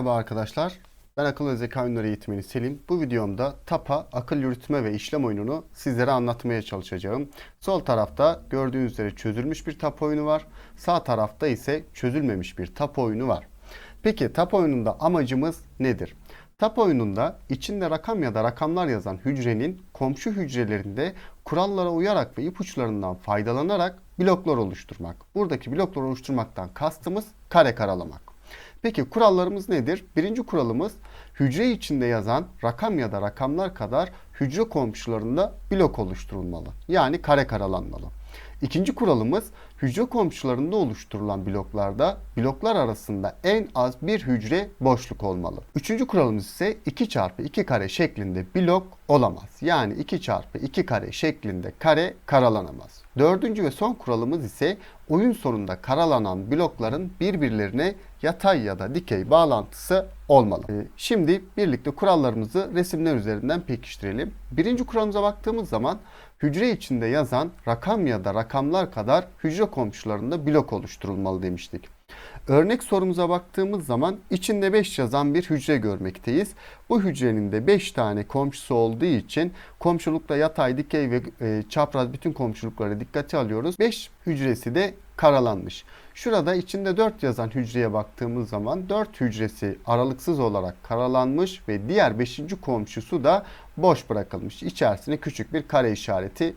Merhaba arkadaşlar. Ben akıl ve zeka oyunları eğitmeni Selim. Bu videomda TAPA akıl yürütme ve işlem oyununu sizlere anlatmaya çalışacağım. Sol tarafta gördüğünüz üzere çözülmüş bir TAPA oyunu var. Sağ tarafta ise çözülmemiş bir TAPA oyunu var. Peki TAPA oyununda amacımız nedir? TAP oyununda içinde rakam ya da rakamlar yazan hücrenin komşu hücrelerinde kurallara uyarak ve ipuçlarından faydalanarak bloklar oluşturmak. Buradaki bloklar oluşturmaktan kastımız kare karalamak. Peki kurallarımız nedir? Birinci kuralımız hücre içinde yazan rakam ya da rakamlar kadar hücre komşularında blok oluşturulmalı. Yani kare karalanmalı. İkinci kuralımız hücre komşularında oluşturulan bloklarda bloklar arasında en az bir hücre boşluk olmalı. Üçüncü kuralımız ise 2 çarpı 2 kare şeklinde blok olamaz. Yani 2 çarpı 2 kare şeklinde kare karalanamaz. Dördüncü ve son kuralımız ise oyun sonunda karalanan blokların birbirlerine yatay ya da dikey bağlantısı olmalı. Ee, Şimdi birlikte kurallarımızı resimler üzerinden pekiştirelim. Birinci kuralımıza baktığımız zaman hücre içinde yazan rakam ya da rakamlar kadar hücre komşularında blok oluşturulmalı demiştik. Örnek sorumuza baktığımız zaman içinde 5 yazan bir hücre görmekteyiz. Bu hücrenin de 5 tane komşusu olduğu için komşulukta yatay, dikey ve e, çapraz bütün komşulukları dikkate alıyoruz. 5 hücresi de karalanmış. Şurada içinde 4 yazan hücreye baktığımız zaman 4 hücresi aralıksız olarak karalanmış ve diğer 5. komşusu da boş bırakılmış. İçerisine küçük bir kare işareti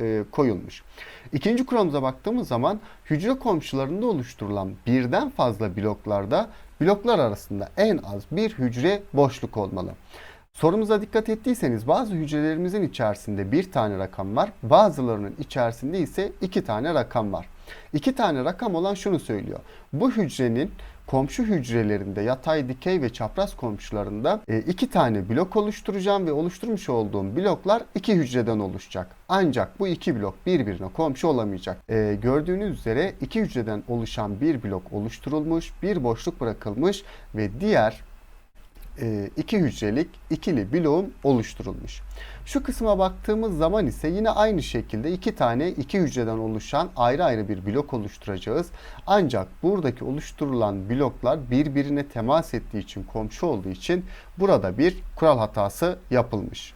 e, koyulmuş. İkinci kuralımıza baktığımız zaman hücre komşularında oluşturulan birden fazla bloklarda bloklar arasında en az bir hücre boşluk olmalı. Sorumuza dikkat ettiyseniz bazı hücrelerimizin içerisinde bir tane rakam var, bazılarının içerisinde ise iki tane rakam var. İki tane rakam olan şunu söylüyor. Bu hücrenin komşu hücrelerinde yatay, dikey ve çapraz komşularında e, iki tane blok oluşturacağım ve oluşturmuş olduğum bloklar iki hücreden oluşacak. Ancak bu iki blok birbirine komşu olamayacak. E, gördüğünüz üzere iki hücreden oluşan bir blok oluşturulmuş, bir boşluk bırakılmış ve diğer e, iki hücrelik ikili bloğum oluşturulmuş. Şu kısma baktığımız zaman ise yine aynı şekilde iki tane iki hücreden oluşan ayrı ayrı bir blok oluşturacağız. Ancak buradaki oluşturulan bloklar birbirine temas ettiği için komşu olduğu için burada bir kural hatası yapılmış.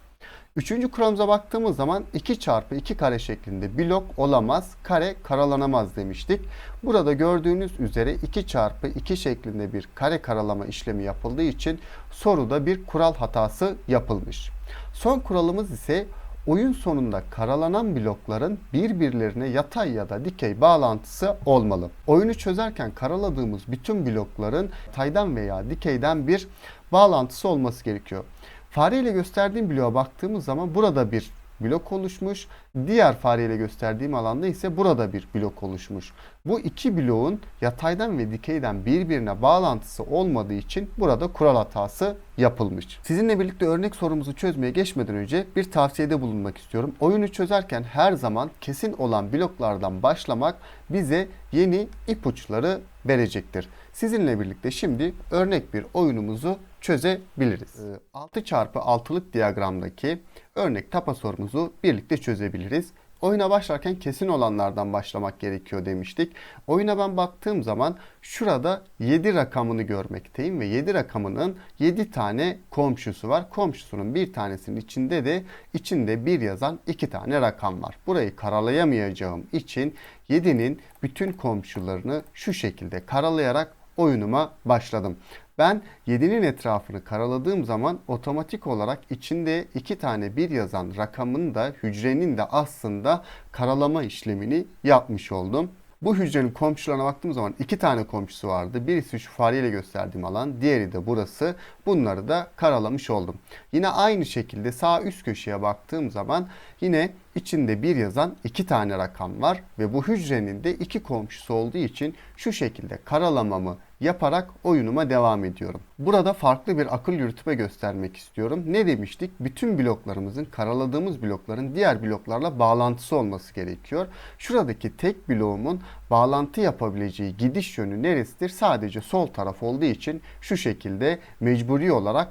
Üçüncü kuralımıza baktığımız zaman 2 çarpı 2 kare şeklinde blok olamaz, kare karalanamaz demiştik. Burada gördüğünüz üzere 2 çarpı 2 şeklinde bir kare karalama işlemi yapıldığı için soruda bir kural hatası yapılmış. Son kuralımız ise oyun sonunda karalanan blokların birbirlerine yatay ya da dikey bağlantısı olmalı. Oyunu çözerken karaladığımız bütün blokların taydan veya dikeyden bir bağlantısı olması gerekiyor. Fareyle gösterdiğim bloğa baktığımız zaman burada bir blok oluşmuş. Diğer fareyle gösterdiğim alanda ise burada bir blok oluşmuş. Bu iki bloğun yataydan ve dikeyden birbirine bağlantısı olmadığı için burada kural hatası yapılmış. Sizinle birlikte örnek sorumuzu çözmeye geçmeden önce bir tavsiyede bulunmak istiyorum. Oyunu çözerken her zaman kesin olan bloklardan başlamak bize yeni ipuçları verecektir. Sizinle birlikte şimdi örnek bir oyunumuzu çözebiliriz. 6 çarpı 6'lık diyagramdaki örnek tapa sorumuzu birlikte çözebiliriz. Oyuna başlarken kesin olanlardan başlamak gerekiyor demiştik. Oyuna ben baktığım zaman şurada 7 rakamını görmekteyim ve 7 rakamının 7 tane komşusu var. Komşusunun bir tanesinin içinde de içinde bir yazan 2 tane rakam var. Burayı karalayamayacağım için 7'nin bütün komşularını şu şekilde karalayarak oyunuma başladım. Ben 7'nin etrafını karaladığım zaman otomatik olarak içinde iki tane bir yazan rakamın da hücrenin de aslında karalama işlemini yapmış oldum. Bu hücrenin komşularına baktığım zaman iki tane komşusu vardı. Birisi şu fareyle gösterdiğim alan, diğeri de burası. Bunları da karalamış oldum. Yine aynı şekilde sağ üst köşeye baktığım zaman yine içinde bir yazan iki tane rakam var ve bu hücrenin de iki komşusu olduğu için şu şekilde karalamamı yaparak oyunuma devam ediyorum. Burada farklı bir akıl yürütme göstermek istiyorum. Ne demiştik? Bütün bloklarımızın, karaladığımız blokların diğer bloklarla bağlantısı olması gerekiyor. Şuradaki tek bloğumun bağlantı yapabileceği gidiş yönü neresidir? Sadece sol taraf olduğu için şu şekilde mecburi olarak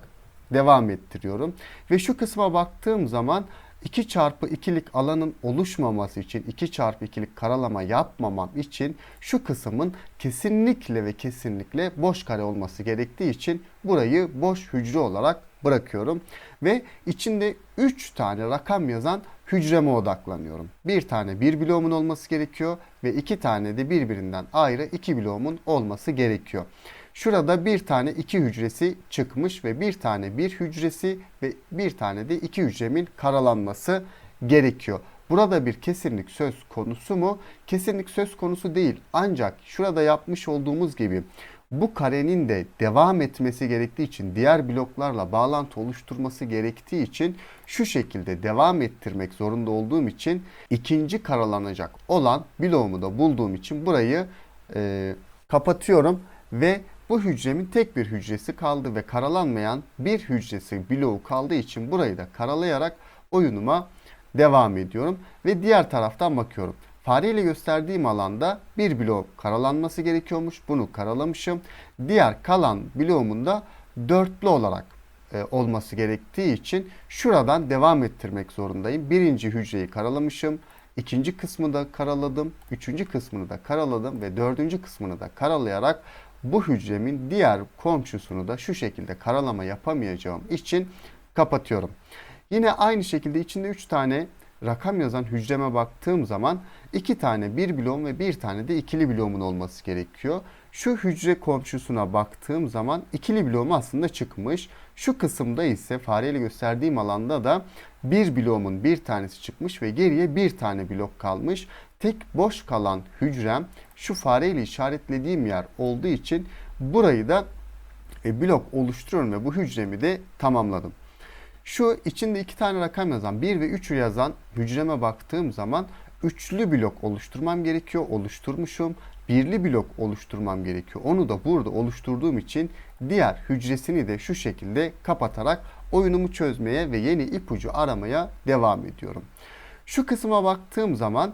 devam ettiriyorum. Ve şu kısma baktığım zaman 2 çarpı 2'lik alanın oluşmaması için 2 çarpı 2'lik karalama yapmamam için şu kısmın kesinlikle ve kesinlikle boş kare olması gerektiği için burayı boş hücre olarak bırakıyorum. Ve içinde 3 tane rakam yazan hücreme odaklanıyorum. Bir tane bir bloğumun olması gerekiyor ve iki tane de birbirinden ayrı iki bloğumun olması gerekiyor. Şurada bir tane iki hücresi çıkmış ve bir tane bir hücresi ve bir tane de iki hücremin karalanması gerekiyor. Burada bir kesinlik söz konusu mu? Kesinlik söz konusu değil. Ancak şurada yapmış olduğumuz gibi bu karenin de devam etmesi gerektiği için diğer bloklarla bağlantı oluşturması gerektiği için şu şekilde devam ettirmek zorunda olduğum için ikinci karalanacak olan bloğumu da bulduğum için burayı e, kapatıyorum ve bu hücremin tek bir hücresi kaldı ve karalanmayan bir hücresi bloğu kaldığı için burayı da karalayarak oyunuma devam ediyorum ve diğer taraftan bakıyorum. Fareyle gösterdiğim alanda bir blok karalanması gerekiyormuş. Bunu karalamışım. Diğer kalan bloğumun da dörtlü olarak e, olması gerektiği için şuradan devam ettirmek zorundayım. Birinci hücreyi karalamışım. İkinci kısmı da karaladım. Üçüncü kısmını da karaladım ve dördüncü kısmını da karalayarak bu hücremin diğer komşusunu da şu şekilde karalama yapamayacağım için kapatıyorum. Yine aynı şekilde içinde 3 tane rakam yazan hücreme baktığım zaman 2 tane bir bloğum ve bir tane de ikili bloğumun olması gerekiyor. Şu hücre komşusuna baktığım zaman ikili bloğum aslında çıkmış. Şu kısımda ise fareyle gösterdiğim alanda da bir bloğumun bir tanesi çıkmış ve geriye bir tane blok kalmış. Tek boş kalan hücrem şu fareyle işaretlediğim yer olduğu için burayı da e, blok oluşturuyorum ve bu hücremi de tamamladım. Şu içinde iki tane rakam yazan 1 ve 3 yazan hücreme baktığım zaman üçlü blok oluşturmam gerekiyor. Oluşturmuşum. Birli blok oluşturmam gerekiyor. Onu da burada oluşturduğum için diğer hücresini de şu şekilde kapatarak oyunumu çözmeye ve yeni ipucu aramaya devam ediyorum. Şu kısma baktığım zaman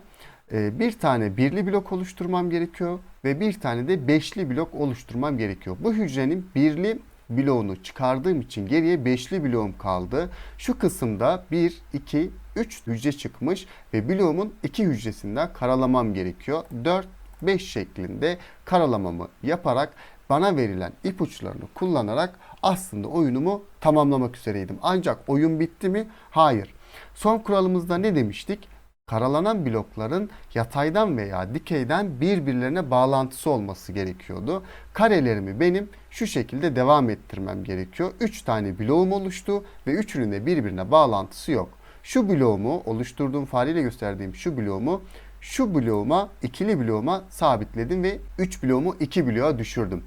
bir tane birli blok oluşturmam gerekiyor ve bir tane de beşli blok oluşturmam gerekiyor. Bu hücrenin birli bloğunu çıkardığım için geriye beşli bloğum kaldı. Şu kısımda 1, 2, 3 hücre çıkmış ve bloğumun iki hücresinden karalamam gerekiyor. 4, 5 şeklinde karalamamı yaparak bana verilen ipuçlarını kullanarak aslında oyunumu tamamlamak üzereydim. Ancak oyun bitti mi? Hayır. Son kuralımızda ne demiştik? Karalanan blokların yataydan veya dikeyden birbirlerine bağlantısı olması gerekiyordu. Karelerimi benim şu şekilde devam ettirmem gerekiyor. 3 tane bloğum oluştu ve üçünün de birbirine bağlantısı yok. Şu bloğumu oluşturduğum fareyle gösterdiğim şu bloğumu şu bloğuma ikili bloğuma sabitledim ve 3 bloğumu 2 bloğa düşürdüm.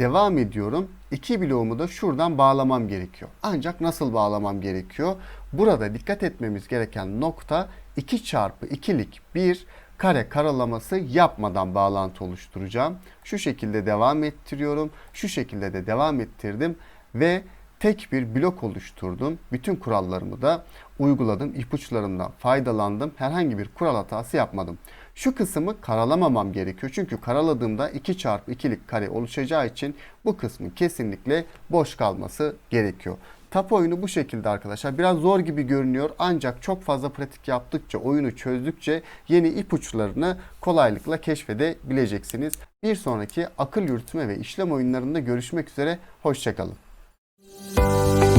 Devam ediyorum. 2 bloğumu da şuradan bağlamam gerekiyor. Ancak nasıl bağlamam gerekiyor? Burada dikkat etmemiz gereken nokta 2 çarpı 2'lik bir kare karalaması yapmadan bağlantı oluşturacağım. Şu şekilde devam ettiriyorum. Şu şekilde de devam ettirdim ve tek bir blok oluşturdum. Bütün kurallarımı da uyguladım. İpuçlarından faydalandım. Herhangi bir kural hatası yapmadım. Şu kısmı karalamamam gerekiyor. Çünkü karaladığımda 2 çarpı 2'lik kare oluşacağı için bu kısmın kesinlikle boş kalması gerekiyor. Tap oyunu bu şekilde arkadaşlar. Biraz zor gibi görünüyor ancak çok fazla pratik yaptıkça, oyunu çözdükçe yeni ipuçlarını kolaylıkla keşfedebileceksiniz. Bir sonraki akıl yürütme ve işlem oyunlarında görüşmek üzere. Hoşçakalın. Thank you.